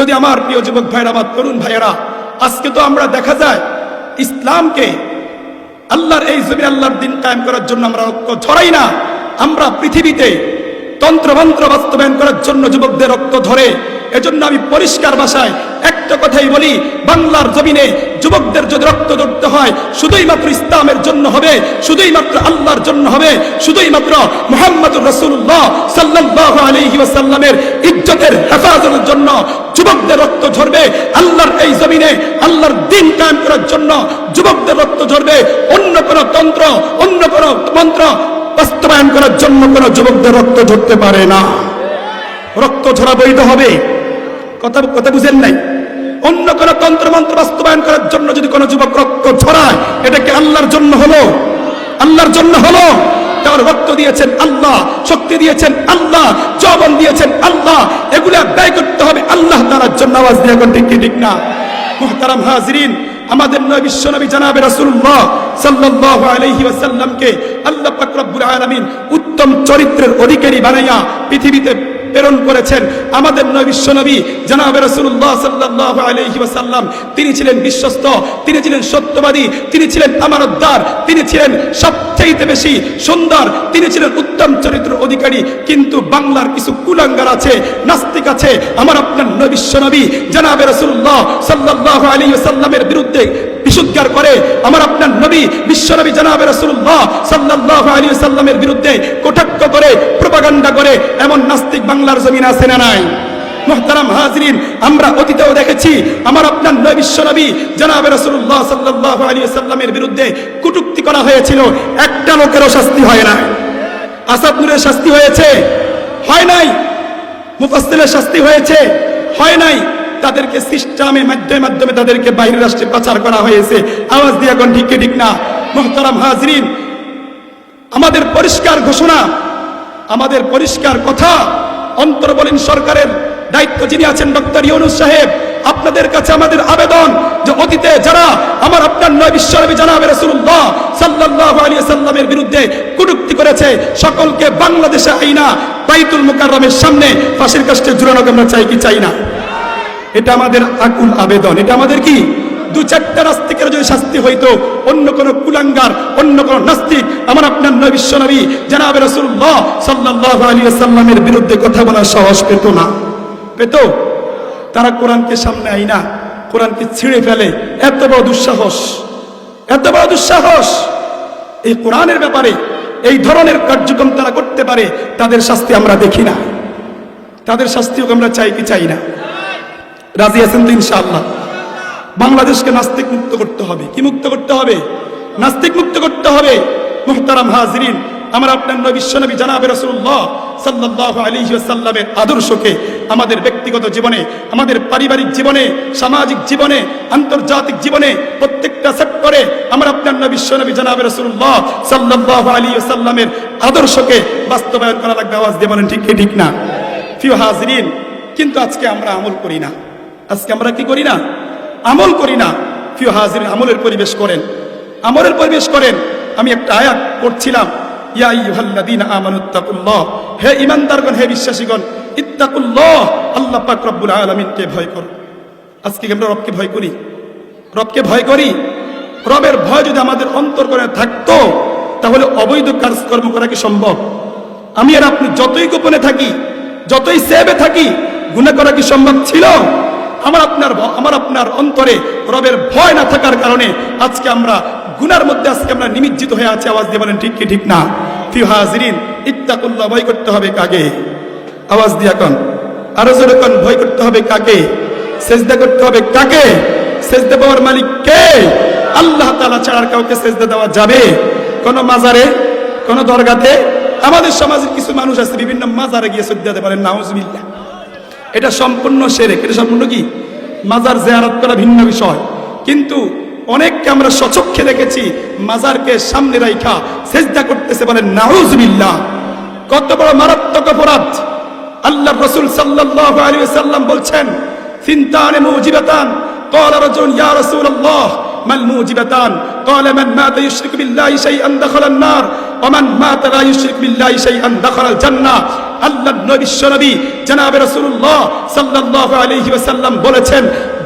যদি আমার প্রিয় যুবক ভাইরা বা তরুণ ভাইয়েরা, আজকে তো আমরা দেখা যায় ইসলামকে আল্লাহর এই জমি আল্লাহর দিন কায়েম করার জন্য আমরা রক্ত ছড়াই না। আমরা পৃথিবীতে তন্ত্রমন্ত্র বাস্তবায়ন করার জন্য যুবকদের রক্ত ধরে এজন্য আমি পরিষ্কার ভাষায় একটা কথাই বলি, বাংলার জমিনে যুবকদের যদি রক্ত ধরতে হয়, শুধুই মাত্র ইসলামের জন্য হবে, শুধুই মাত্র আল্লাহর জন্য হবে, শুধুই মাত্র মোহাম্মদ রসুল্লাহ সাল্লাহ আলহি ওয়াসাল্লামের ইজ্জতের হেফাজতের জন্য যুবকদের রক্ত ঝরবে, আল্লাহর এই জমিনে আল্লাহর দিন কায়েম করার জন্য যুবকদের রক্ত ঝরবে, অন্য কোন তন্ত্র, অন্য কোন মন্ত্র বাস্তবায়ন করার জন্য কোন যুবকদের রক্ত ঝরতে পারে না। রক্ত ঝরা বৈধ হবে। কথা কথা বুঝেন নাই। অন্য কোন তন্ত্র মন্ত্র বাস্তবায়ন করার জন্য যদি কোনো যুবক রক্ত ছড়ায় এটা কি আল্লাহর জন্য হলো? আল্লাহর জন্য হলো? তার রক্ত দিয়েছেন আল্লাহ, শক্তি দিয়েছেন আল্লাহ জবন দিয়েছেন আল্লাহ, এগুলা ব্যয় করতে হবে আল্লাহ তাআলার জন্য। আওয়াজ দিয়ে এখন ঠিক ঠিক না? মুহতারাম হাজিরিন, আমাদের নবী, বিশ্বনবী জানাবে রাসূলুল্লাহ সাল্লাল্লাহু আলাইহি ওয়াসাল্লামকে আল্লাহ পাক রব্বুল আলামিন উত্তম চরিত্রের অধিকারী বানাইয়া পৃথিবীতে প্রেরণ করেছেন। আমাদের নবী বিশ্বনবী জানাবে রাসূলুল্লাহ সাল্লাল্লাহু আলাইহি ওয়াসাল্লাম, তিনি ছিলেন বিশ্বস্ত, তিনি ছিলেন সত্যবাদী, তিনি ছিলেন আমানতদার, তিনি ছিলেন সবচেয়ে বেশি সুন্দর, তিনি ছিলেন উত্তম চরিত্র অধিকারী। কিন্তু বাংলার কিছু কুলাঙ্গার আছে, নাস্তিক আছে। আমার আপনার নবী বিশ্বনবী জানাবে রাসূলুল্লাহ সাল্লাল্লাহু আলাইহি ওয়াসাল্লামের বিরুদ্ধে বিশুদ্ধার করে আমার আপনার নবী বিশ্বনবী জানাবে রাসূলুল্লাহ সাল্লাল্লাহু আলাইহি ওয়াসাল্লামের বিরুদ্ধে কটাক্ষ করে, প্রপাগান্ডা করে এমন নাস্তিক বাংলার জমিন আছে না নাই? আমরা অতীতেও দেখেছি আমার আপনার নবী বিশ্বনবী জানাবে রাসূলুল্লাহ সাল্লাল্লাহু আলী সাল্লামের বিরুদ্ধে কটূক্তি করা হয়েছিল। একটা লোকেরও শাস্তি হয় না আসাদ নূরের শাস্তি হয়েছে। হয় নাই। মুফাসসিলের শাস্তি হয়েছে। হয় নাই। তাদেরকে সিস্টেমে মাধ্যমে মাধ্যমে তাদেরকে বাইরের রাষ্ট্রে পাচার করা হয়েছে। আওয়াজ দিয়ে এখন ঠিক ঠিক না? মোহতারাম হাজরিন, আমাদের পরিষ্কার ঘোষণা, আমাদের পরিষ্কার কথা অন্তর্বলীন সরকারের দায়িত্ব যিনি আছেন ডক্টর ইউনুস সাহেব, আপনাদের কাছে আমাদের আবেদন যে অতীতে যারা আমার আপনার নয় বিশ্বনবী জানাবে রাসূলুল্লাহ সাল্লাল্লাহু আলাইহি সাল্লামের বিরুদ্ধে কটূক্তি করেছে, সকলকে বাংলাদেশে আইনা বাইতুল মুকাররমের সামনে ফাঁসির কাস্টে ঝুলানো, আমরা চাই কি চাই না? এটা আমাদের আকুল আবেদন। এটা আমাদের কি? দু চারটা নাস্তিকের যদি শাস্তি হইতো, অন্য কোন কুলাঙ্গার, অন্য কোন নাস্তিক, আমার আপনার নবী বিশ্বনবী, জানাবে রাসূলুল্লাহ সাল্লাল্লাহু আলাইহি সাল্লামের বিরুদ্ধে কথা বলার সাহস পেত না। পেত? তারা কোরআনকে সামনে আইনা কোরআনকে ছিঁড়ে ফেলে। এত বড় দুঃসাহস। এত বড় দুঃসাহস। এই কোরআনের ব্যাপারে, এই ধরনের কার্যক্রম তারা করতে পারে, তাদের শাস্তি আমরা দেখি না। তাদের শাস্তিও আমরা চাই কি চাই না? রাজি আছেন তো ইনশাআল্লাহ? বাংলাদেশকে নাস্তিক মুক্ত করতে হবে। কি মুক্ত করতে হবে? নাস্তিক মুক্ত করতে হবে। মুহতারাম হাজরিন, আমার আপনার নবী, বিশ্বনবী জানাবে রাসূলুল্লাহ সাল্লাল্লাহু আলাইহি ওয়াসাল্লামের আদর্শকে, আমাদের ব্যক্তিগত জীবনে, আমাদের পারিবারিক জীবনে, সামাজিক জীবনে, আন্তর্জাতিক জীবনে, প্রত্যেকটা সেক্টরে আমার আপনার নবী, বিশ্বনবী জানাবে রাসূলুল্লাহ সাল্লাল্লাহু আলাইহি ওয়াসাল্লামের আদর্শকে বাস্তবায়ন করা লাগবে। আওয়াজ দিয়ে বলেন, ঠিক ঠিক না? ফিউ হাজরিন, কিন্তু আজকে আমরা আমল করি না। আজকে আমরা কি করি না? আমল করি না। ফিউ হাজির, আমলের পরিবেশ করেন। আমলের পরিবেশ করেন। আমি একটা আয়াত আমানুত্তাকুল্লাহ হে হে ভয় আজকে আমরা রবকে ভয় করি? রবকে ভয় করি? রবের ভয় যদি আমাদের থাকতো, তাহলে অবৈধ কাজকর্ম করা কি সম্ভব? আমি আর আপনি যতই গোপনে থাকি, যতই সেবে থাকি গুণা করা কি সম্ভব ছিল? আমার আপনার আমার আপনার অন্তরে রবের ভয় না থাকার কারণে আজকে আমরা গুনার মধ্যে আজকে আমরা নিমজ্জিত হয়ে আছি। আওয়াজ দিয়ে বলেন, ঠিক কি ঠিক না? ফি হাজিরিন, ইত্তাকুল্লাহ ভয় করতে হবে কাকে? আওয়াজ দিয়ে এখন আরও জোরে কোন, ভয় করতে হবে কাকে? সেজদা করতে হবে কাকে? সেজদা পাওয়ার মালিক কে? আল্লাহ তাআলা ছাড়া আর কাউকে সেজদা দেওয়া যাবে? কোন মাজারে, কোন দরগাতে? আমাদের সমাজের কিছু মানুষ আছে, বিভিন্ন মাজারে গিয়ে সেজদা দিতে পারেন, নাউজুবিল্লাহ। এটা সম্পূর্ণ সেরেক এটা সম্পূর্ণ কি মাজার জেয়ারত করা ভিন্ন বিষয় কিন্তু অনেককে আমরা সচক্ষে দেখেছি মাজারকে সামনে রাইখা সেজদা করতেছে বলে নাউজুবিল্লাহ কত বড় মারাত্মক অপরাধ আল্লাহ রসুল সাল্লাল্লাহু আলাইহি ওয়াসাল্লাম বলছেন সিনতানে মুজিবাতান قال رجل يا رسول الله ما الموجبتان قال من مات يشرك بالله شيئا دخل النار ومن مات لا يشرك بالله شيئا دخل الجنة আল্লাহ নবী বিশ্বনবী জনাবে রাসূলুল্লাহ সাল্লাল্লাহু আলাইহি ওয়াসাল্লাম বলেছেন,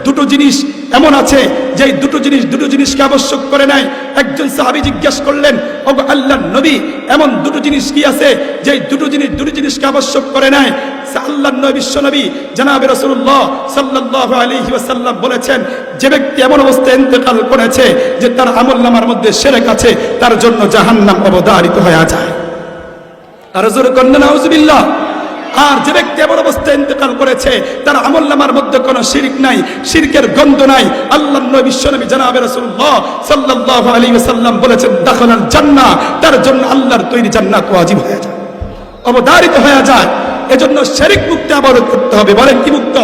দুটো জিনিস এমন আছে যে দুটো জিনিস, দুটো জিনিসকে আবশ্যক করে নেয় একজন সাহাবী জিজ্ঞেস করলেন ও আল্লাহ নবী, এমন দুটো জিনিস কি আছে যে দুটো জিনিস, দুটো জিনিসকে আবশ্যক করে নেয় আল্লাহ নবী বিশ্ব নবী জানাবে রসুল্লাহ সাল্লাহ আলাইহি ওয়াসাল্লাম বলেছেন, যে ব্যক্তি এমন অবস্থায় ইন্তেকাল করেছে, যে তার আমল নামার মধ্যে সেরেক আছে, তার জন্য জাহান্নাম অবধারিত হয়ে যায়। আর আর যে ব্যক্তি এমন অবস্থায় ইন্তেকাল করেছে, তার আমল নামার মধ্যে কোনো শিরিক নাই, শিরকের গন্ধ নাই। আল্লাহ নবী বিশ্বনবী জানাবে রাসূলুল্লাহ সাল্লাল্লাহু আলাইহি ওয়াসাল্লাম বলেছেন, দাখালাল জান্নাহ তার জন্য আল্লাহর তৈরি জান্নাত ওয়াজিব হয়ে যায়। অবধারিত হয়ে যায়। এজন্য শেরিক মুক্তি আবার করতে হবে। বলেন কি মুক্ত?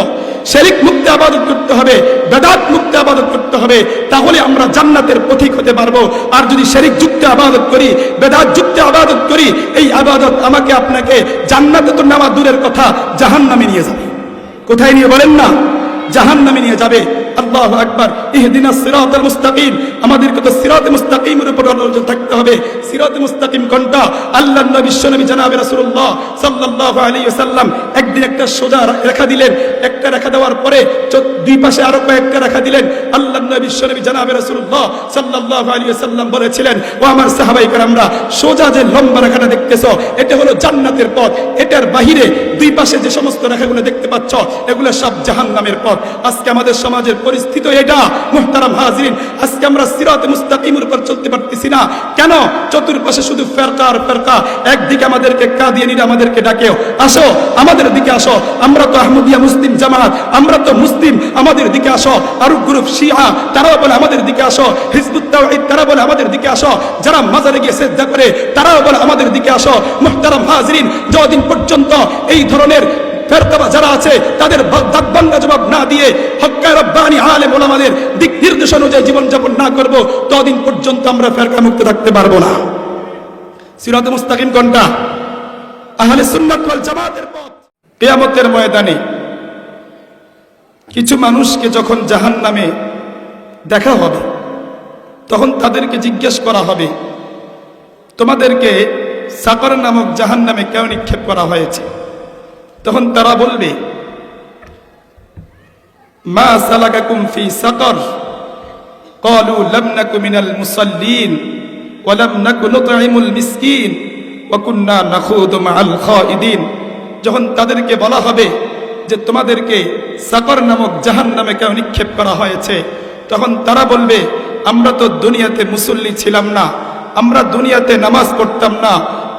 শেরিক মুক্তি আবাদত করতে হবে, বেদাত মুক্তি আবাদত করতে হবে, তাহলে আমরা জান্নাতের পথিক হতে পারব। আর যদি শেরিক যুক্তি আবাদত করি, বেদাত যুক্তি আবাদত করি, এই আবাদত আমাকে আপনাকে জান্নাতে তো নেওয়া দূরের কথা, জাহান্নামে নিয়ে যাবে। কোথায় নিয়ে বলেন না? জাহান্নামে নিয়ে যাবে। আল্লাহু আকবার। ইহদিনাস সিরাতাল মুস্তাকিম। আমাদেরকে তো সিরাতে মুস্তাকিমের উপর থাকতে হবে। সিরাত মুস্তাকিম কোনটা আল্লাহ বিশ্ব নবী জানাবে রাসুল্লাহ সাল্লাহ আলী সাল্লাম একদিন একটা সোজা রেখা দিলেন, একটা রেখা দেওয়ার পরে দুই পাশে আরও কয়েকটা রেখা দিলেন। আল্লাহ বিশ্ব নবী জানাবে রাসুল্লাহ সাল্লাহ আলী সাল্লাম বলেছিলেন, ও আমার সাহাবাই করে আমরা সোজা যে লম্বা রেখাটা দেখতেছ, এটা হলো জান্নাতের পথ। এটার বাহিরে দুই পাশে যে সমস্ত রেখাগুলো দেখতে পাচ্ছ, এগুলো সব জাহান নামের পথ। আজকে আমাদের সমাজের পরিস্থিতি এটা, মোহতারাম হাজরিন। আজকে আমরা সিরাত মুস্তাকিমের উপর চলতে পারতেছি না। কেন? চতুর্পাশে শুধু ফেরকা আর ফেরকা। একদিকে আমাদেরকে কাদিয়ানিরা আমাদেরকে ডাকেও আসো, আমাদের দিকে আসো। আমরা তো আহমদিয়া মুসলিম জামাত, আমরা তো মুসলিম, আমাদের দিকে আসো। আর গ্রুপ শিয়া, তারাও বলে, আমাদের দিকে আসো। হিজবুত তাওহীদ তারা বলে, আমাদের দিকে আসো। যারা মাজারে গিয়ে সেজদা করে, তারাও বলে, আমাদের দিকে আসো। মুহতারাম হাজিরিন, যতদিন পর্যন্ত এই ধরনের ফেরকাবা যারা আছে, তাদের দাগবাঙ্গা জবাব না দিয়ে হক্কায় রব্বানি আলেম ওলামাদের দিক নির্দেশ অনুযায়ী জীবনযাপন না করব, ততদিন পর্যন্ত আমরা ফেরকা মুক্ত থাকতে পারব না। সিরাত মুস্তাকিম কোনটা? আহলে সুন্নাত ওয়াল জামাতের পথ। কিয়ামতের ময়দানে কিছু মানুষকে যখন জাহান্নামে দেখা হবে, তখন তাদেরকে জিজ্ঞেস করা হবে, তোমাদেরকে সাকর নামক জাহান্নামে কেউ নিক্ষেপ করা হয়েছে? তখন তারা বলবে মা সালাকাকুম ফি সাকর قالوا لم نك من المصلين ولم نك نطعم المسكين وكنا نخوض مع الخائدين যখন তাদেরকে বলা হবে যে তোমাদেরকে সাকর নামক জাহান নামে কেন নিক্ষেপ করা হয়েছে তখন তারা বলবে আমরা তো দুনিয়াতে মুসল্লি ছিলাম না আমরা দুনিয়াতে নামাজ পড়তাম না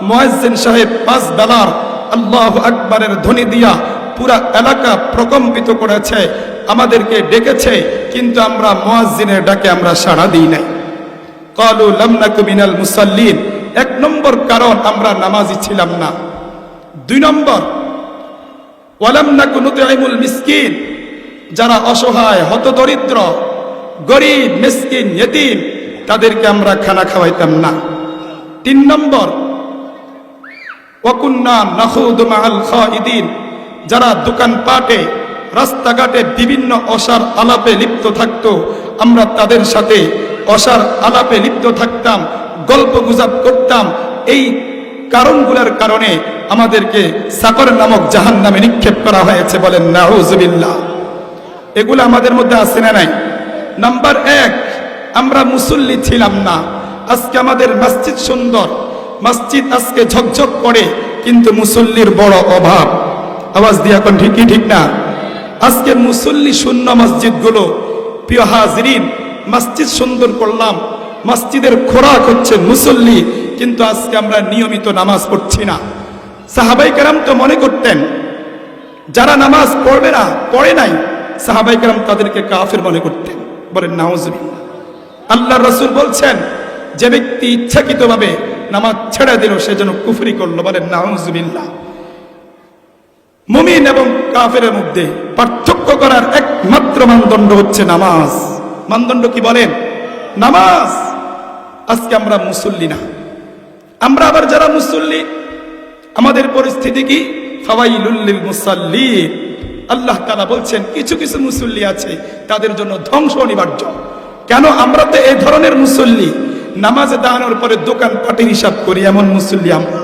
মুয়াজ্জিন সাহেব পাঁচ বেলার আল্লাহ আকবরের ধ্বনি দিয়া পুরা এলাকা প্রকম্পিত করেছে, আমাদেরকে ডেকেছে, কিন্তু আমরা মুয়াজ্জিনের ডাকে আমরা সাড়া দিই নাই। কালু লামনাকু মিনাল মুসাল্লিন, এক নম্বর কারণ আমরা নামাজি ছিলাম না। দুই নম্বর ওয়ালাম নাকু নুতইমুল মিসকিন, যারা অসহায়, হতদরিদ্র, গরিব, মিসকিন, ইয়েতিম, তাদেরকে আমরা খানা খাওয়াইতাম না। তিন নম্বর নাখুদু মাআল খাইদিন। যারা দোকানপাটে, রাস্তাঘাটে বিভিন্ন অসার আলাপে লিপ্ত থাকত, আমরা তাদের সাথে অসার আলাপে লিপ্ত থাকতাম, গল্প গুজব করতাম। এই কারণগুলোর কারণে আমাদেরকে সাকর নামক জাহান নামে নিক্ষেপ করা হয়েছে বলেন নাউজুবিল্লাহ। এগুলো আমাদের মধ্যে আছে না নাই? নাম্বার এক, আমরা মুসল্লি ছিলাম না। আজকে আমাদের মসজিদ সুন্দর। মসজিদ আজকে ঝকঝক করে, কিন্তু মুসল্লির বড় অভাব। আওয়াজ দিয়ে এখন ঠিকই ঠিক না? আজকে মুসল্লি শূন্য মসজিদগুলো, প্রিয় হাজরিন, মসজিদ সুন্দর করলাম, মসজিদের খোরাক হচ্ছে মুসল্লি, কিন্তু আজকে আমরা নিয়মিত নামাজ পড়ছি না। সাহাবাই কারাম তো মনে করতেন, যারা নামাজ পড়বে না, পড়ে নাই, সাহাবাই কারাম তাদেরকে কাফের মনে করতেন। বলেন, নাউজুবিল্লাহ। আল্লাহ রসুল বলছেন, যে ব্যক্তি ইচ্ছাকৃতভাবে নামাজ ছেড়ে দিল, সে যেন কুফরি করল বলেন নাউজুবিল্লাহ। মুমিন এবং কাফের মধ্যে পার্থক্য করার একমাত্র মানদণ্ড হচ্ছে নামাজ। মানদণ্ড কি বলেন? নামাজ। আজকে আমরা মুসল্লি না। আমরা আবার যারা মুসল্লি, আমাদের পরিস্থিতি কি? ফাওয়াইলুল্লিল মুসাল্লি আল্লাহ তাআলা বলছেন, কিছু কিছু মুসল্লি আছে, তাদের জন্য ধ্বংস অনিবার্য। কেন? আমরা তো এই ধরনের মুসল্লি। নামাজে দাঁড়ানোর পরে দোকান পাটের হিসাব করি, এমন মুসল্লি আমরা।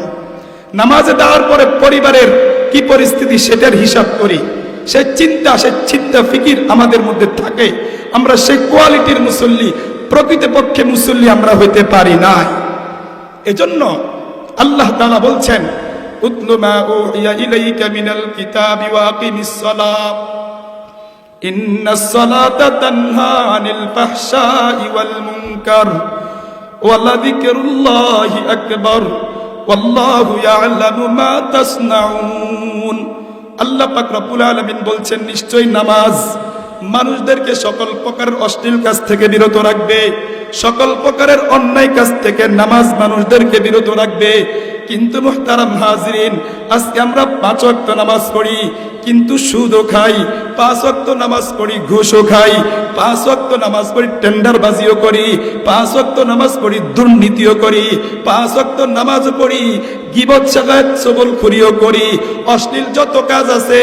নামাজে দেওয়ার পরে পরিবারের কি পরিস্থিতি সেটার হিসাব করি। সে চিন্তা সে চিন্তা ফিকির আমাদের মধ্যে থাকে। আমরা সেই কোয়ালিটির মুসল্লি, প্রকৃতপক্ষে মুসল্লি আমরা হইতে পারি না এজন্য আল্লাহ তাআলা বলছেন, উতলু ফাহশাই ওয়ালাযিকরুল্লাহি আকবার, ওয়াল্লাহু ইয়ালামু মা তাসনাউন। আল্লাহ পাক রব্বুল আলামিন বলছেন, নিশ্চয়ই নামাজ মানুষদেরকে সকল প্রকার অশ্লীল কাজ থেকে বিরত রাখবে, সকল প্রকারের অন্যায় কাজ থেকে নামাজ মানুষদেরকে বিরত রাখবে। কিন্তু মুহতারাম হাজরিন, আজকে আমরা পাঁচ ওয়াক্ত নামাজ পড়ি, কিন্তু সুদও খাই, পাঁচ ওয়াক্ত নামাজ পড়ি, ঘুষও খাই, পাঁচ ওয়াক্ত নামাজ পড়ি, টেন্ডারবাজিও করি, পাঁচ ওয়াক্ত নামাজ পড়ি, দুর্নীতিও করি, পাঁচ ওয়াক্ত নামাজ পড়ি, গিবত সবল খুরিও করি, অশ্লীল যত কাজ আছে,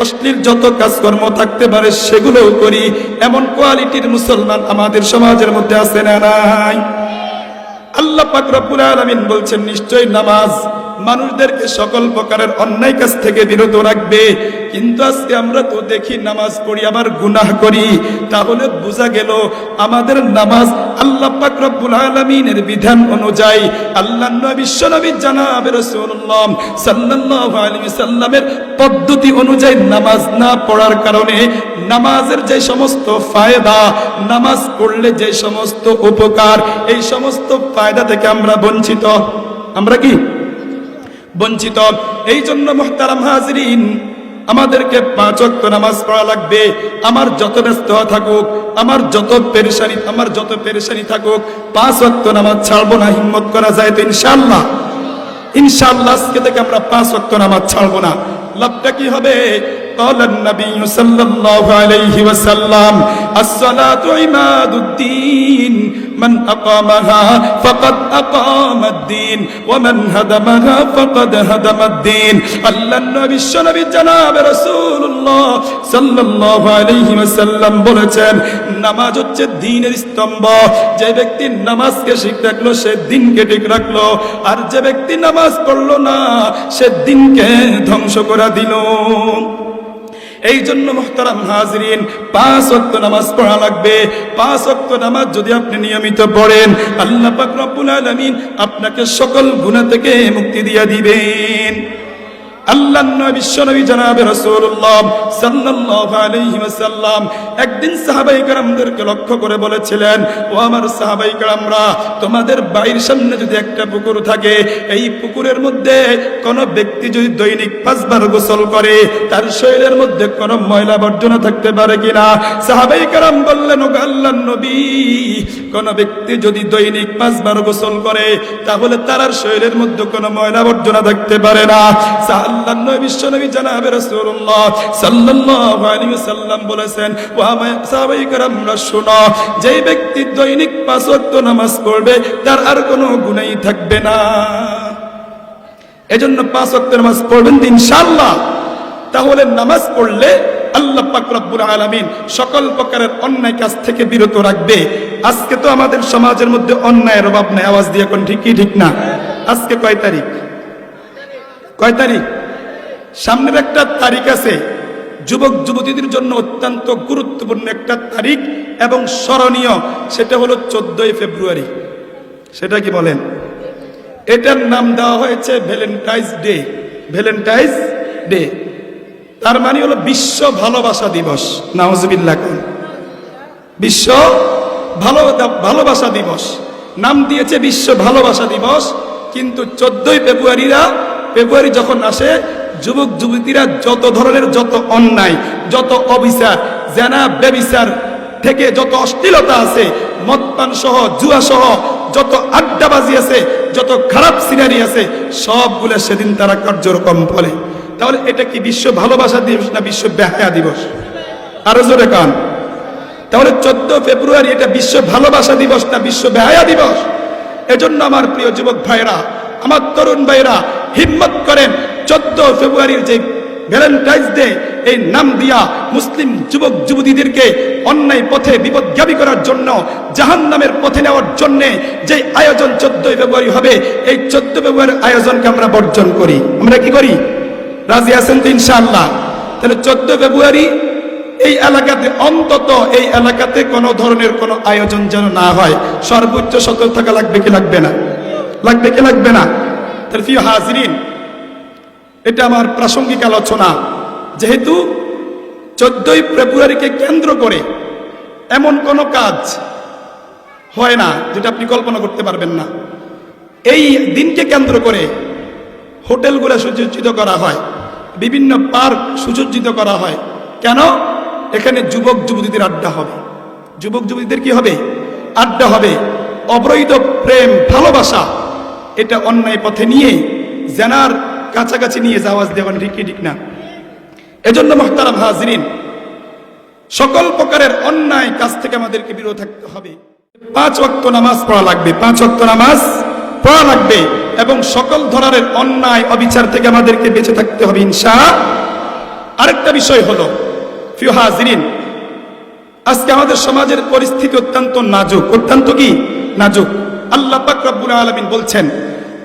অশ্লীল যত কাজকর্ম থাকতে পারে, সেগুলোও করি, এমন কোয়ালিটির মুসলমান আমাদের সমাজের মধ্যে আছে না নাই? আল্লাহ পাক রব্বুল আলামিন বলছেন নিশ্চয় নামাজ মানুষদেরকে সকল প্রকারের অন্যায় কাজ থেকে বিরত রাখবে। কিন্তু আজকে আমরা তো দেখি নামাজ পড়ি, আবার গুনাহ করি। তাহলে বোঝা গেল আমাদের নামাজ আল্লাহ পাক রব্বুল আলামিনের বিধান অনুযায়ী আল্লাহ নবী বিশ্বনবী জানাবে রাসূলুল্লাহ সাল্লাল্লাহু আলাইহি সাল্লামের পদ্ধতি অনুযায়ী নামাজ না পড়ার কারণে নামাজের যে সমস্ত ফায়দা, নামাজ পড়লে যে সমস্ত উপকার, এই সমস্ত ফায়দা থেকে আমরা বঞ্চিত। আমরা কি? বঞ্চিত। এই জন্য মোহতারাম হাজরিন, আমাদেরকে পাঁচ ওয়াক্ত নামাজ পড়া লাগবে। আমার যত ব্যস্ত থাকুক, আমার যত পেরেশানি, আমার যত পেরেশানি থাকুক, পাঁচ ওয়াক্ত নামাজ ছাড়বো না, হিম্মত করা যায় তো ইনশাআল্লাহ। ইনশাআল্লাহ আজকে থেকে আমরা পাঁচ ওয়াক্ত নামাজ ছাড়বো না। লাভটা কি হবে? قال النبي صلى الله عليه وسلم الصلاة عماد الدين من أقامها فقد أقام الدين ومن هدمها فقد هدم الدين الله النبي الشنبي جناب رسول الله صلى الله عليه وسلم বলেছেন নামাজ হচ্ছে দিনের স্তম্ভ যে ব্যক্তি নামাজকে ঠিক রাখলো সে দিনকে ঠিক রাখলো আর যে ব্যক্তি নামাজ পড়লো না সে দিনকে ধ্বংস করে দিল এই জন্য মোহতারাম হাজরিন, পাঁচ অক্ত নামাজ পড়া লাগবে। পাঁচ অক্ত নামাজ যদি আপনি নিয়মিত পড়েন, আল্লাহ পাক রব্বুল আপনাকে সকল গুণা থেকে মুক্তি দিয়ে দিবেন। গোসল করে, তার শরীরের মধ্যে কোনো ময়লা বর্জনা থাকতে পারে কিনা? সাহাবাই কারাম বললেন আল্লাহ নবী, কোনো ব্যক্তি যদি দৈনিক পাঁচবার গোসল করে, তাহলে তার শরীরের মধ্যে কোন ময়লা বর্জনা থাকতে পারে না। আল্লাহ নবী জানাবে রাসূলুল্লাহ সাল্লাল্লাহু আলাইহি ওয়াসাল্লাম বলেছেন শোনো, যেই ব্যক্তি দৈনিক পাঁচ ওয়াক্ত নামাজ পড়বে, তার আর কোনো গুনাহই থাকবে না। এজন্য পাঁচ ওয়াক্ত নামাজ পড়বেন ইনশাআল্লাহ। তাহলে নামাজ পড়লে আল্লাহ পাক রব্বুল আলামিন সকল প্রকারের অন্যায় কাজ থেকে বিরত রাখবে। আজকে তো আমাদের সমাজের মধ্যে অন্যায়ের অভাব নাই, আওয়াজ দিয়ে কোন ঠিকই ঠিক না? আজকে কয় তারিখ? কয় তারিখ? সামনের একটা তারিখ আছে। যুবক, যুবতীদের জন্য অত্যন্ত গুরুত্বপূর্ণ একটা তারিখ এবং স্মরণীয়, সেটা হলো চোদ্দই ফেব্রুয়ারি। সেটা কি বলেন? এটার নাম দেওয়া হয়েছে ভ্যালেন্টাইন্স ডে। Valentine's day. তার মানে হলো বিশ্ব ভালোবাসা দিবস। নাওজবিল্লাহ বিশ্ব ভালো, ভালোবাসা দিবস। নাম দিয়েছে বিশ্ব ভালোবাসা দিবস, কিন্তু চোদ্দই ফেব্রুয়ারিরা, ফেব্রুয়ারি যখন আসে যুবক, যুবতীরা যত ধরনের যত অন্যায়, যত অবিচার, জেনা বেবিচার থেকে যত অশ্লীলতা আছে, মদপান সহ, জুয়া সহ, যত আড্ডাবাজি আছে, যত খারাপ সিনারি আছে, সবগুলো সেদিন তারা কার্যরকম বলে। তাহলে এটা কি বিশ্ব ভালোবাসা দিবস না বিশ্ব বেহায়া দিবস? আরও জোরে কান। তাহলে চোদ্দ ফেব্রুয়ারি এটা বিশ্ব ভালোবাসা দিবস না বিশ্ব বেহায়া দিবস? এজন্য আমার প্রিয় যুবক ভাইরা আমার তরুণ ভাইরা হিম্মত করেন চোদ্দ ফেব্রুয়ারির যে ভ্যালেন্টাইন্স ডে, এই নাম দিয়া মুসলিম যুবক যুবতীদেরকে অন্যায় পথে বিপদগামী করার জন্য জাহান নামের পথে নেওয়ার জন্য যে আয়োজন চোদ্দই ফেব্রুয়ারি হবে, এই চোদ্দ ফেব্রুয়ারির আয়োজনকে আমরা বর্জন করি। আমরা কি করি? রাজি আছেন তো ইনশাআল্লাহ? তাহলে চোদ্দ ফেব্রুয়ারি, এই এলাকাতে অন্তত এই এলাকাতে কোনো ধরনের কোনো আয়োজন যেন না হয়। সর্বোচ্চ সতর্ক থাকা লাগবে কি লাগবে না? লাগবে কি লাগবে না? তাহলে হাজরিন এটা আমার প্রাসঙ্গিক আলোচনা। যেহেতু চোদ্দই ফেব্রুয়ারিকে কেন্দ্র করে এমন কোনো কাজ হয় না, যেটা আপনি কল্পনা করতে পারবেন না। এই দিনকে কেন্দ্র করে হোটেলগুলো সুসজ্জিত করা হয়, বিভিন্ন পার্ক সুসজ্জিত করা হয়। কেন? এখানে যুবক যুবতীদের আড্ডা হবে। যুবক যুবতীদের কি হবে? আড্ডা হবে। অবৈধ প্রেম, ভালোবাসা, এটা অন্যায় পথে নিয়ে জেনার কাছাকাছি নিয়ে যাওয়া দেওয়ান ঠিক ঠিক না? এজন্য মহতারাম হাজরিন, সকল প্রকারের অন্যায় কাজ থেকে আমাদেরকে বিরত থাকতে হবে। পাঁচ ওয়াক্ত নামাজ পড়া লাগবে, পাঁচ ওয়াক্ত নামাজ পড়া লাগবে এবং সকল ধরনের অন্যায় অবিচার থেকে আমাদেরকে বেঁচে থাকতে হবে ইনশা আরেকটা বিষয় হলো ফিউ হাজরিন, আজকে আমাদের সমাজের পরিস্থিতি অত্যন্ত নাজুক। অত্যন্ত কি? নাজুক। আল্লাহ পাক আলামিন বলছেন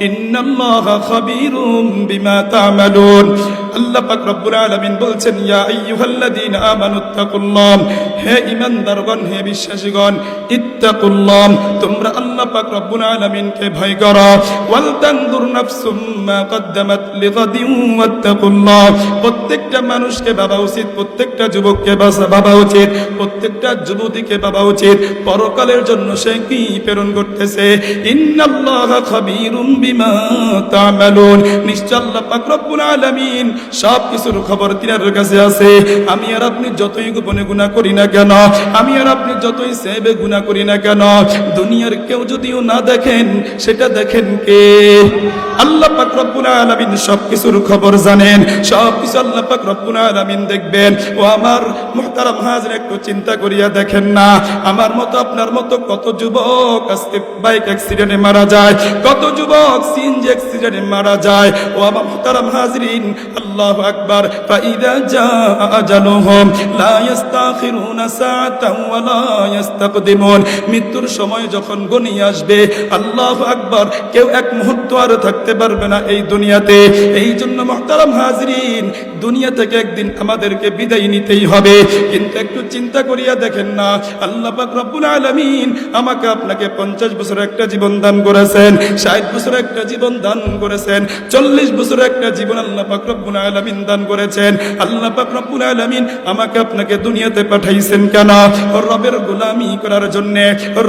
إن الله خبير بما تعملون আল্লাহ পাক রব্বুল আলামিন বলছেন ইয়া আইয়ুহাল্লাযীনা আমানুত্তাকুল্লাহ হে ঈমানদারগণ হে বিশ্বাসীগণ ইত্তাকুল্লাহ তোমরা আল্লাহ পাক রব্বুল আলামিনকে ভয় করো ওয়াল তানদুর নাফসুম মা কদ্দামাত লিগাদিন ওয়াত্তাকুল্লাহ প্রত্যেকটা মানুষকে ভাবা উচিত প্রত্যেকটা যুবককে বাসা ভাবা উচিত প্রত্যেকটা যুবতীকে ভাবা উচিত পরকালের জন্য সে কি প্রেরণ করতেছে ইন্নাল্লাহা খাবীরুম বিমা তা'মালুন। নিশ্চয় আল্লাহ পাক রব্বুল আলামিন সব কিছুর খবর দুনিয়ার কেউ যদিও না দেখেন, সেটা দেখেন কে? আল্লাহ খবর জানেন সব কিছু আল্লাহ পাক রব্বুল আলামিন দেখবেন। ও আমার মুহতারাম হাজির, একটু চিন্তা করিয়া দেখেন না, আমার মতো আপনার মতো কত যুবক আজকে বাইক অ্যাক্সিডেন্টে মারা যায়, কত যুবক অ্যাক্সিডেন্টে মারা যায়। ও আমার মোহতারাম হাজরিন, আল্লাহ মৃত্যুর সময় যখন গনিয়ে আসবে, আল্লাহ আকবর, কেউ এক মুহূর্ত আর থাকতে পারবে না এই দুনিয়াতে। এই জন্য মোহতারাম হাজিরিন দুনিয়া থেকে একদিন আমাদেরকে বিদায় নিতেই হবে। কিন্তু একটু চিন্তা করিয়া দেখেন না, আল্লাহ রব্বুল আলামিন আমাকে আপনাকে পঞ্চাশ বছর একটা জীবন দান করেছেন, ষাট বছর একটা জীবন দান করেছেন, চল্লিশ বছর একটা জীবন আল্লাহ রব্বুল আলামিন দান করেছেন। আল্লাহ রব্বুল আলামিন আমাকে আপনাকে দুনিয়াতে পাঠাইছেন কেন? রবের গোলামি করার জন্য,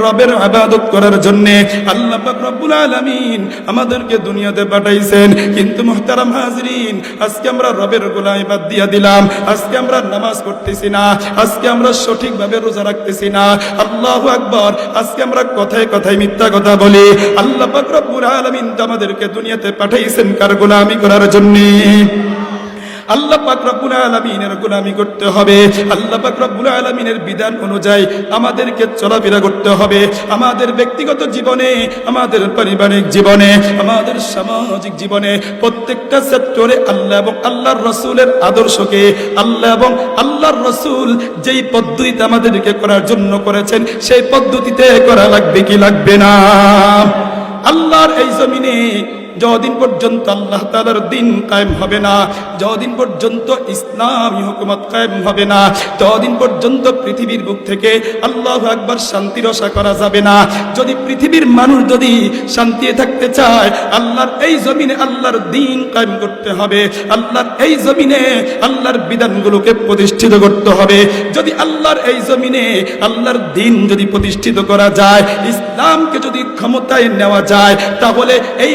রবের আবাদত করার জন্য আল্লাহ রব্বুল আলামিন আমাদেরকে দুনিয়াতে পাঠাইছেন। কিন্তু মুহতারাম হাজরিন, আজকে আমরা রবের গোলামি বাদ দিয়া দিলাম। আজকে আমরা নামাজ পড়তেছি না। আজকে আমরা সঠিকভাবে রোজা রাখতেছি না। আল্লাহ আকবর। আজকে আমরা কথায় কথায় মিথ্যা কথা বলি। আল্লাহ পাক রব্বুল আলামিন আমাদেরকে দুনিয়াতে পাঠাইছেন কার গোলামি করার জন্য। আল্লাহ পাক রব্বুল আলামিনের গোলামি করতে হবে। আল্লাহ পাক রব্বুল আলামিনের বিধান অনুযায়ী আমাদেরকে চলাফেরা করতে হবে। আমাদের ব্যক্তিগত জীবনে, আমাদের পারিবারিক জীবনে, আমাদের সামাজিক জীবনে প্রত্যেকটা সেক্টরে আল্লাহ এবং আল্লাহর রসুলের আদর্শকে, আল্লাহ এবং আল্লাহর রসুল যেই পদ্ধতিতে আমাদেরকে করার জন্য করেছেন, সেই পদ্ধতিতে করা লাগবে কি লাগবে না? আল্লাহর এই জমিনে যতদিন পর্যন্ত আল্লাহ তালার দিন কায়েম হবে না, যতদিন পর্যন্ত ইসলামী হুকুমত কায়েম হবে না, ততদিন পর্যন্ত পৃথিবীর বুক থেকে আল্লাহ একবার শান্তির আশা করা যাবে না। যদি পৃথিবীর মানুষ যদি শান্তি থাকতে চায়, আল্লাহর এই জমিনে আল্লাহর দিন কায়েম করতে হবে, আল্লাহর এই জমিনে আল্লাহর বিধানগুলোকে প্রতিষ্ঠিত করতে হবে। যদি আল্লাহর এই জমিনে আল্লাহর দিন যদি প্রতিষ্ঠিত করা যায়, ইসলামকে যদি ক্ষমতায় নেওয়া যায়, তাহলে এই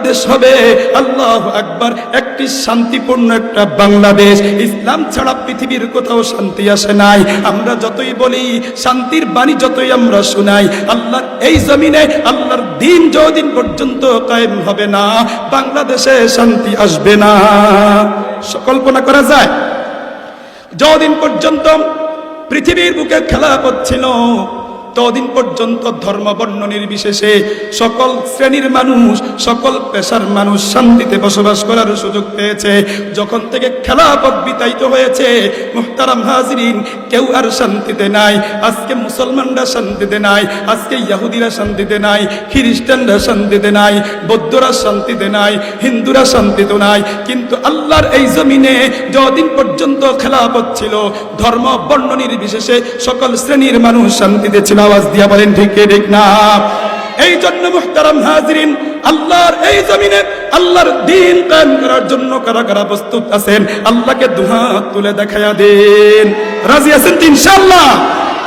বাংলাদেশ হবে। আল্লাহ আকবার, একটি শান্তিপূর্ণ একটা বাংলাদেশ। ইসলাম ছাড়া পৃথিবীর কোথাও শান্তি আসে নাই। আমরা যতই বলি, শান্তির বাণী যতই আমরা শোনাই, আল্লাহর এই জমিনে আল্লাহর দিন যদিন পর্যন্ত কায়েম হবে না, বাংলাদেশে শান্তি আসবে না। কল্পনা করা যায়? যদিন পর্যন্ত পৃথিবীর বুকে খেলা ছিল ততদিন পর্যন্ত ধর্ম বর্ণ নির্বিশেষে সকল শ্রেণির মানুষ, সকল পেশার মানুষ শান্তিতে বসবাস করার সুযোগ পেয়েছে। যখন থেকে খেলাফত বিতাইত হয়েছে, মুহতারাম হাজরিন কেউ আর শান্তিতে নাই, আজকে মুসলমানরা শান্তিতে নাই, আজকে ইয়াহুদিরা শান্তিতে নাই, খ্রিস্টানরা শান্তিতে নাই, বৌদ্ধরা শান্তিতে নাই, হিন্দুরা শান্তিতে নাই। কিন্তু আল্লাহর এই জমিনে যতদিন পর্যন্ত খেলাফত ছিল ধর্ম বর্ণ নির্বিশেষে সকল শ্রেণির মানুষ শান্তিতে ছিল। আওয়াজ দিয়া বলেন, ঠিক ঠিক না? এই জন্য মুহতারাম হাজরিন, আল্লাহর এই জমিনে আল্লাহর দিন কায়েম করার জন্য কারা কারা প্রস্তুত আছেন? আল্লাহকে দুহাত তুলে দেখায়া দিন। রাজি আছেন ইনশাআল্লাহ?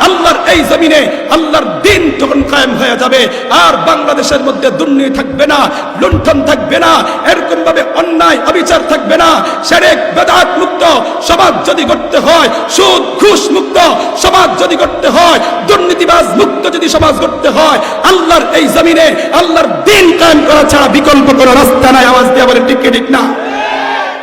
আল্লাহর এই জমিনে আল্লাহর দিন যখন কায়েম হয়ে যাবে, আর বাংলাদেশের মধ্যে দুর্নীতি থাকবে না, লুণ্ঠন থাকবে না এরকম ভাবে অন্যায়, অবিচার থাকবে না, সেরেক, বেদাত মুক্ত, সমাজ যদি করতে হয়, সুদ, ঘুষ মুক্ত, সমাজ যদি করতে হয়, দুর্নীতিবাজ মুক্ত যদি সমাজ করতে হয়, আল্লাহর এই জমিনে আল্লাহর দিন কায়েম করা ছাড়া বিকল্প কোনো রাস্তা নাই, আওয়াজ দিয়ে বলে, ঠিক ঠিক না?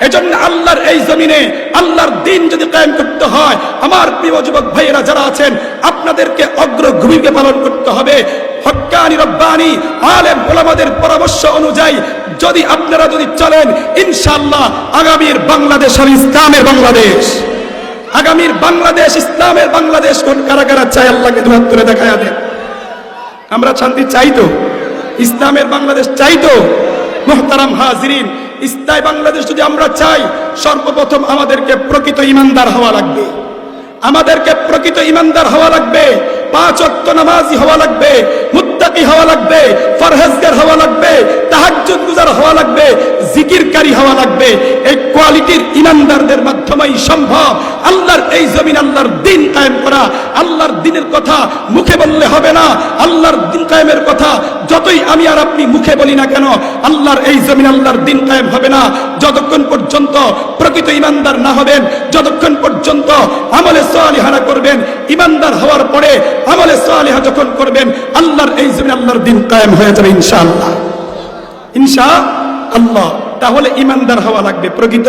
এজন্য আল্লাহর এই জমিনে আল্লাহর দিন যদি কায়েম করতে হয়, আমার প্রিয় যুবক ভাইয়েরা যারা আছেন, আপনাদেরকে অগ্র ভূমিকা পালন করতে হবে। হক্কানি রব্বানি, আলেম ওলামাদের পরামর্শ অনুযায়ী যদি আপনারা যদি চলেন, ইনশাআল্লাহ আগামীর বাংলাদেশ হবে ইসলামের বাংলাদেশ। আগামীর বাংলাদেশ, ইসলামের বাংলাদেশ কোন কারা কারা চাই আল্লাহকে দুহাত তুলে দেখায়া দেন। আমরা শান্তি চাই তো? ইসলামের বাংলাদেশ চাই তো? মোহতারাম হাজরিন ইসলাম বাংলাদেশ যদি আমরা চাই, সর্বপ্রথম আমাদেরকে প্রকৃত ইমানদার হওয়া লাগবে। আমাদেরকে প্রকৃত ইমানদার হওয়া লাগবে, পাঁচ অক্ত নামাজি হওয়া লাগবে মুত্তাকি হওয়া লাগবে, ফরহেজগার হওয়া লাগবে, তাহাজ্জুদ গুজার হওয়া লাগবে, জিকিরকারী হওয়া লাগবে। এই কোয়ালিটির ইমানদারদের মাধ্যমেই সম্ভব। আল্লাহর এই জমিন আল্লাহর দিন কায়েম করা। আল্লাহর দিনের কথা মুখে বললে হবে না। আল্লাহর দিন কায়েমের কথা যতই আমি আর আপনি মুখে বলি না কেন, আল্লাহর এই জমিন আল্লাহর দিন কায়েম হবে না। যতক্ষণ পর্যন্ত প্রকৃত ইমানদার না হবেন, যতক্ষণ পর্যন্ত আমলে সালিহানা করবেন, ইমানদার হওয়ার পরে আমলে সালিহা যখন করবেন, আল্লাহর এই জমিন আল্লাহর দিন কায়েম হয়ে যাবে ইনশাআল্লাহ। ইনশা আল্লাহ, তাহলে ইমানদার হওয়া লাগবে। প্রকৃত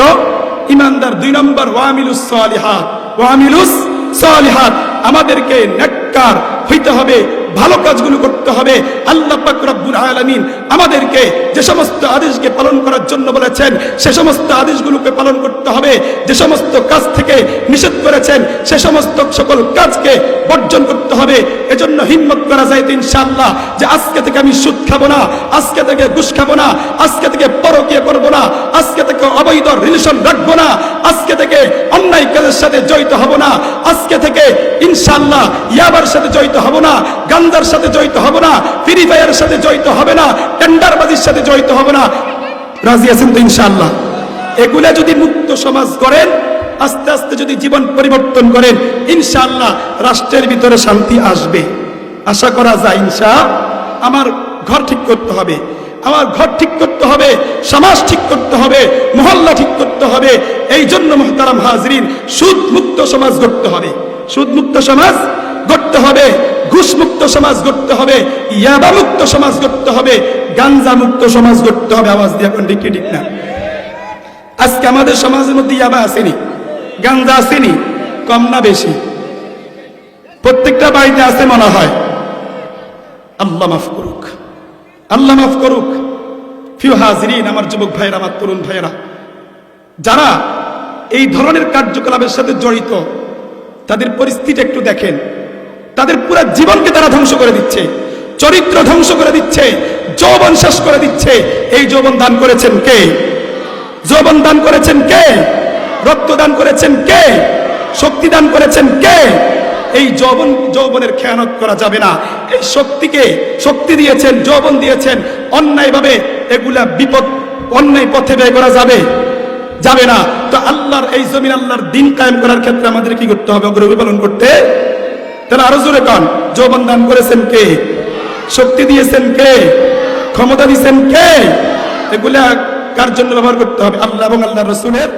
ইমানদার দুই নম্বর, ওয়ামিলুস সালিহাত। ওয়ামিলুস সালিহাত, আমাদেরকে নেককার হইতে হবে। ভালো কাজগুলো করতে হবে। আল্লাহ পাক রব্বুল আলামিন আমাদেরকে যে সমস্ত আদেশকে পালন করার জন্য বলেছেন, সে সমস্ত আদেশগুলোকে পালন করতে হবে। যে সমস্ত কাজ থেকে নিষেধ করেছেন, সে সমস্ত সকল কাজকে বর্জন করতে হবে। এজন্য হিম্মত করা যায় ইনশাআল্লাহ যে আজকে থেকে আমি সুদ খাব না, আজকে থেকে ঘুষ খাব না, আজকে থেকে পরকীয় করব না, আজকে থেকে অবৈধ রিলেশন রাখব না, আজকে থেকে অন্যায় কাজের সাথে জড়িত হব না, আজকে থেকে ইনশাআল্লাহ ইয়াবার সাথে জড়িত হব না গান্দার সাথে জড়িত হব না, ফ্রি ফায়ারের সাথে জড়িত হবে না, টেন্ডারবাজির সাথে জড়িত হব না। রাজি আছেন তো ইনশাআল্লাহ? এগুলা যদি মুক্ত সমাজ করেন, আস্তে আস্তে যদি জীবন পরিবর্তন করেন, ইনশাআল্লাহ রাষ্ট্রের ভিতরে শান্তি আসবে। আশা করা যায় ইনশা, আমার ঘর ঠিক করতে হবে। আমার ঘর ঠিক করতে হবে, সমাজ ঠিক করতে হবে, মহল্লা ঠিক করতে হবে। এই জন্য মোহতারাম হাজরিন, সুদ মুক্ত সমাজ গড়তে হবে। সুদ মুক্ত সমাজ গড়তে হবে। ঘুষ মুক্ত সমাজ গড়তে হবে ইয়াবা মুক্ত সমাজ গড়তে হবে গাঞ্জা মুক্ত সমাজ গড়তে হবে। আওয়াজ দিয়ে এখন ঠিক ঠিক না? আজকে আমাদের সমাজের মধ্যে ইয়াবা আসেনি, গাঞ্জা আসেনি, কম না বেশি। প্রত্যেকটা বাড়িতে আছে মনে হয়, আল্লাহ মাফ করুক, আল্লাহ মাফ করুক। ফিউ হাজরিন, আমার যুবক ভাইয়েরা, আমার তরুণ ভাইয়েরা, যারা এই ধরনের কার্যকলাপের সাথে জড়িত, তাদের পরিস্থিতি একটু দেখেন। তাদের পুরো জীবনকে তারা ধ্বংস করে দিচ্ছে, চরিত্র ধ্বংস করে দিচ্ছে, যৌবন শেষ করে দিচ্ছে। এই যৌবন দান করেছেন কে? যৌবন দান করেছেন কে? রক্ত দান করেছেন কে? শক্তি দান করেছেন কে? এই যৌবন, যৌবনের খেয়ানত করা যাবে না। এই শক্তিকে শক্তি দিয়েছেন, যৌবন দিয়েছেন। অন্যায়ভাবে এগুলা বিপদ, অন্যায় পথে ব্যয় করা যাবে যাবে না। তো আল্লাহর, এই জমিন আল্লাহর দিন কায়েম করার ক্ষেত্রে আমাদের কি করতে হবে? অগ্রগতি পালন করতে তাহলে আরও জোরে কন যৌবন দান করেছেন কে? শক্তি দিয়েছেন কে? ক্ষমতা দিয়েছেন কে? এগুলা কার জন্য ব্যবহার করতে হবে? আল্লাহ এবং আল্লাহ রসুলের